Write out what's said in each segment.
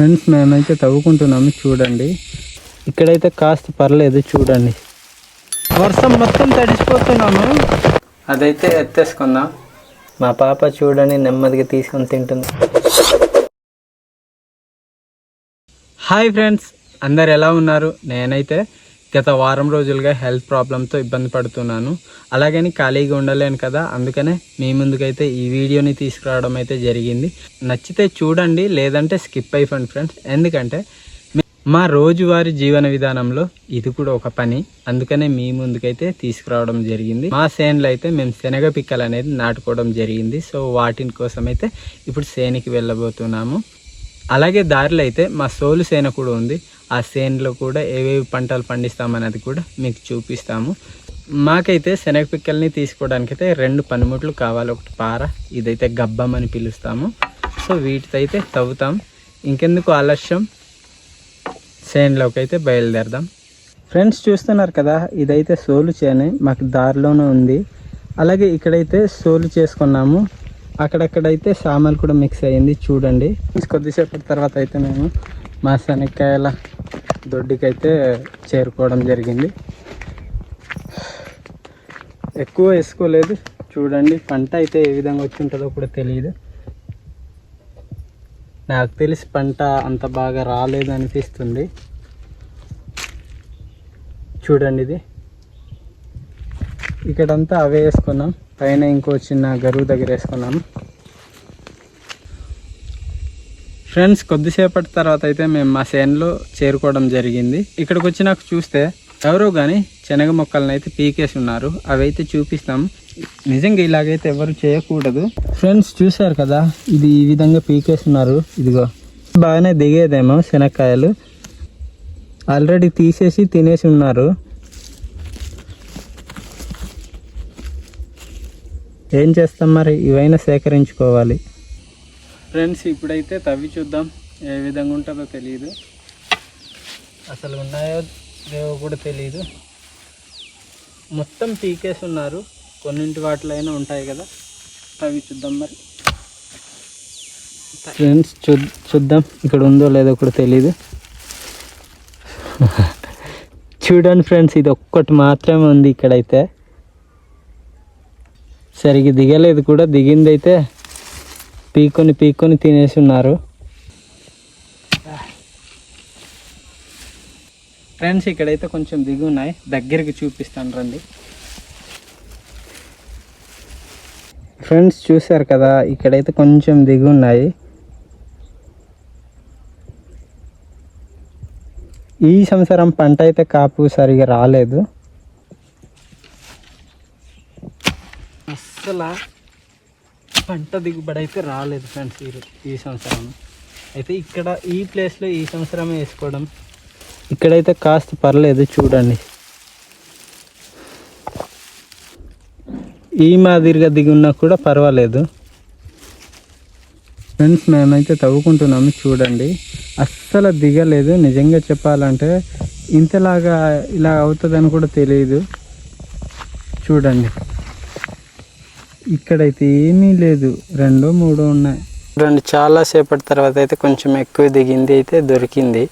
Friends మేమైతే తవ్వుకుంటున్నాము చూడండి. ఇక్కడైతే కాస్త పర్లేదు చూడండి. వర్షం మొత్తం తడిసిపోతున్నాము. అదైతే ఎత్తేసుకుందాం. మా పాప చూడండి నెమ్మదిగా తీసుకొని తింటుంది. హాయ్ ఫ్రెండ్స్ అందరు ఎలా ఉన్నారు? నేనైతే గత వారం రోజులుగా హెల్త్ ప్రాబ్లంతో ఇబ్బంది పడుతున్నాను. అలాగని ఖాళీగా ఉండలేను కదా అందుకనే మీ ముందుకైతే ఈ వీడియోని తీసుకురావడం అయితే జరిగింది. నచ్చితే చూడండి లేదంటే స్కిప్ అయిపోండి ఫ్రెండ్స్. ఎందుకంటే మా రోజువారీ జీవన విధానంలో ఇది కూడా ఒక పని. అందుకనే మీ ముందుకైతే తీసుకురావడం జరిగింది. మా సేన్లు అయితే మేము శనగ పిక్కలు అనేది నాటుకోవడం జరిగింది. సో వాటిని కోసం అయితే ఇప్పుడు సేనికి వెళ్ళబోతున్నాము. అలాగే దారిలో అయితే మా సోలు సేన కూడా ఉంది. ఆ సేన్లో కూడా ఏవేవి పంటలు పండిస్తామన్నది కూడా మీకు చూపిస్తాము. మాకైతే శనగ పిక్కల్ని తీసుకోవడానికి అయితే రెండు పనిముట్లు కావాలి. ఒకటి పార ఇదైతే గబ్బం అని పిలుస్తాము. సో వీటితో అయితే తవ్వుతాం. ఇంకెందుకు ఆలస్యం? సేన్లోకి అయితే బయలుదేరదాం. ఫ్రెండ్స్ చూస్తున్నారు కదా ఇదైతే సోలు చేయని మాకు దారిలోనే ఉంది. అలాగే ఇక్కడైతే సోలు చేసుకున్నాము. అక్కడక్కడైతే సామాన్లు కూడా మిక్స్ అయ్యింది. చూడండి. కొద్దిసేపటి తర్వాత అయితే మేము మా శనక్కాయల దొడ్డికైతే చేరుకోవడం జరిగింది. ఎక్కువ వేసుకోలేదు. చూడండి పంట అయితే ఏ విధంగా వచ్చి ఉంటుందో కూడా తెలియదు నాకు తెలిసి పంట అంత బాగా రాలేదు అనిపిస్తుంది. చూడండి ఇది. ఇక్కడంతా అవే వేసుకున్నాం. పైన ఇంకో చిన్న గరువు దగ్గర వేసుకున్నాం. ఫ్రెండ్స్ కొద్దిసేపటి తర్వాత అయితే మేము మా సేన్లో చేరుకోవడం జరిగింది. ఇక్కడికి వచ్చి నాకు చూస్తే ఎవరో కానీ శనగ మొక్కలను అయితే పీకేసి ఉన్నారు. అవి అయితే చూపిస్తాం. నిజంగా ఇలాగైతే ఎవరు చేయకూడదు. ఫ్రెండ్స్ చూశారు కదా? ఇది ఈ విధంగా పీకేసి ఉన్నారు. ఇదిగో. బాగానే దిగేదేమో శనక్కాయలు. ఆల్రెడీ తీసేసి తినేసి ఉన్నారు. ఏం చేస్తాం మరి? ఇవైనా సేకరించుకోవాలి. ఫ్రెండ్స్ ఇప్పుడైతే తవ్వి చూద్దాం. ఏ విధంగా ఉంటుందో తెలియదు అసలు ఉన్నాయో లేవో కూడా తెలియదు మొత్తం పీకేసి ఉన్నారు. కొన్నింటి వాటిలో అయినా ఉంటాయి కదా. తవ్వి చూద్దాం మరి. ఫ్రెండ్స్ చూ చూద్దాం. ఇక్కడ ఉందో లేదో కూడా తెలియదు చూడండి ఫ్రెండ్స్ ఇది ఒక్కటి మాత్రమే ఉంది ఇక్కడైతే. సరిగ్గా దిగలేదు కూడా. దిగింది అయితే పీక్కొని పీక్కొని తినేసి ఉన్నారు. ఫ్రెండ్స్ ఇక్కడైతే కొంచెం దిగి ఉన్నాయి దగ్గరికి చూపిస్తాను రండి. ఫ్రెండ్స్ చూశారు కదా ఇక్కడైతే కొంచెం దిగి ఉన్నాయి ఈ సంవత్సరం పంట అయితే కాపు సరిగా రాలేదు. అస్సలు పంట దిగుబడి అయితే రాలేదు ఫ్రెండ్స్ ఈ ఈ సంవత్సరం. అయితే ఇక్కడ ఈ ప్లేస్లో ఈ సంవత్సరమే వేసుకోవడం. ఇక్కడైతే కాస్త పర్లేదు చూడండి. ఈ మాదిరిగా దిగి ఉన్నా కూడా పర్వాలేదు. ఫ్రెండ్స్ మేమైతే తవ్వుకుంటున్నాము చూడండి. అస్సలు దిగలేదు. నిజంగా చెప్పాలంటే ఇంతలాగా ఇలా అవుతుందని కూడా తెలియదు. చూడండి. ఇక్కడైతే ఏమీ లేదు. రెండో మూడో ఉన్నాయి. చూడండి చాలా సేపటి తర్వాత అయితే కొంచెం ఎక్కువ దిగింది అయితే దొరికింది.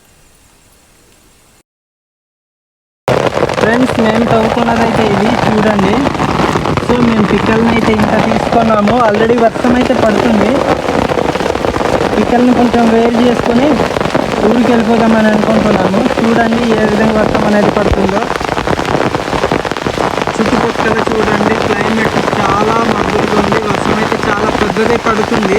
ఫ్రెండ్స్ మేము తవ్వుకున్నది అయితే ఇది చూడండి. సో మేము పిక్కల్ని అయితే ఇంత తీసుకున్నాము. ఆల్రెడీ వర్షం అయితే పడుతుంది. పిక్కల్ని కొంచెం వేరు చేసుకొని ఊరికి వెళ్ళిపోదామని అనుకుంటున్నాము. చూడండి ఏ విధంగా వర్షం అనేది పడుతుందో. చుట్టుపక్కల చూడండి క్లైమేట్ చాలా మబ్బుగా ఉంది. వర్షం అయితే చాలా పెద్దదే పడుతుంది.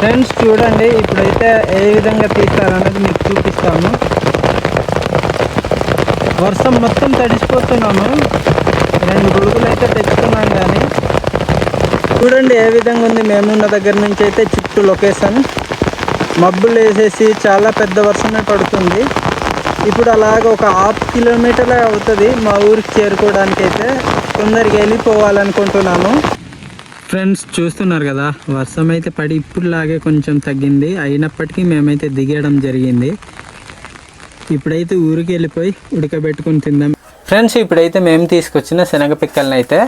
ఫ్రెండ్స్ చూడండి ఇప్పుడైతే ఏ విధంగా తీస్తారన్నది మీకు చూపిస్తాము వర్షం మొత్తం తడిసిపోతున్నాము. రెండు గొడుగులు అయితే తెచ్చుకున్నాం కానీ చూడండి ఏ విధంగా ఉంది. మేమున్న దగ్గర నుంచి అయితే చుట్టూ లొకేషన్. మబ్బులు వేసేసి చాలా పెద్ద వర్షమే పడుతుంది. ఇప్పుడు అలాగ ఒక హాఫ్ కిలోమీటర్ అవుతుంది మా ఊరికి చేరుకోవడానికి అయితే తొందరగా వెళ్ళిపోవాలనుకుంటున్నాము. ఫ్రెండ్స్ చూస్తున్నారు కదా వర్షం అయితే పడి ఇప్పుడులాగే కొంచెం తగ్గింది. అయినప్పటికీ మేమైతే దిగేయడం జరిగింది. ఇప్పుడైతే ఊరికి వెళ్ళిపోయి ఉడకబెట్టుకుని తిందాం. ఫ్రెండ్స్ ఇప్పుడైతే మేము తీసుకొచ్చిన శనగ పిక్కల్ని అయితే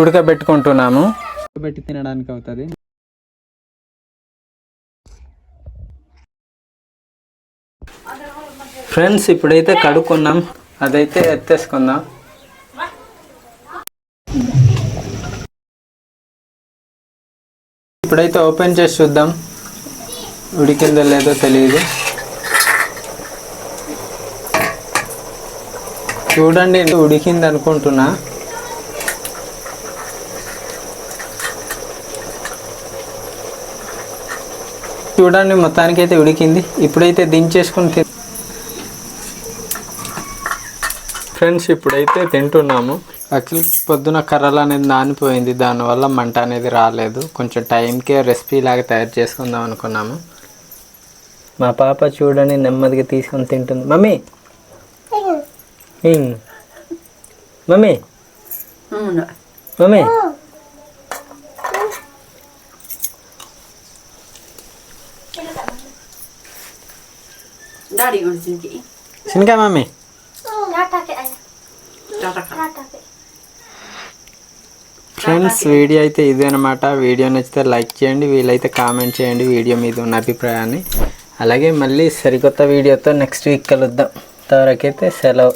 ఉడకబెట్టుకుంటున్నాము. ఉడకబెట్టి తినడానికి అవుతుంది. ఫ్రెండ్స్ ఇప్పుడైతే కడుక్కున్నాం. అదైతే ఎత్తేసుకుందాం. ఇప్పుడైతే ఓపెన్ చేసి చూద్దాం. ఉడికిందో లేదో తెలియదు చూడండి ఉడికింది అనుకుంటున్నా. చూడండి మొత్తానికి అయితే ఉడికింది. ఇప్పుడైతే దించేసుకుని ఫ్రెండ్స్ ఇప్పుడైతే తింటున్నాము. అఖిల్ పొద్దున కర్రలు అనేది నానిపోయింది. దానివల్ల మంట అనేది రాలేదు. కొంచెం టైంకే రెసిపీ లాగా తయారు చేసుకుందాం అనుకున్నాము. మా పాప చూడండి నెమ్మదిగా తీసుకొని తింటుంది. మమ్మీ. మమ్మీ! మమ్మీ. సినికా మమ్మీ! ఫ్రెండ్స్ వీడియో అయితే ఇదే అనమాట వీడియో నచ్చితే లైక్ చేయండి వీలైతే కామెంట్ చేయండి వీడియో మీద ఉన్న అభిప్రాయాన్ని. అలాగే మళ్ళీ సరికొత్త వీడియోతో నెక్స్ట్ వీక్ కలుద్దాం. అంతవరకైతే సెలవు.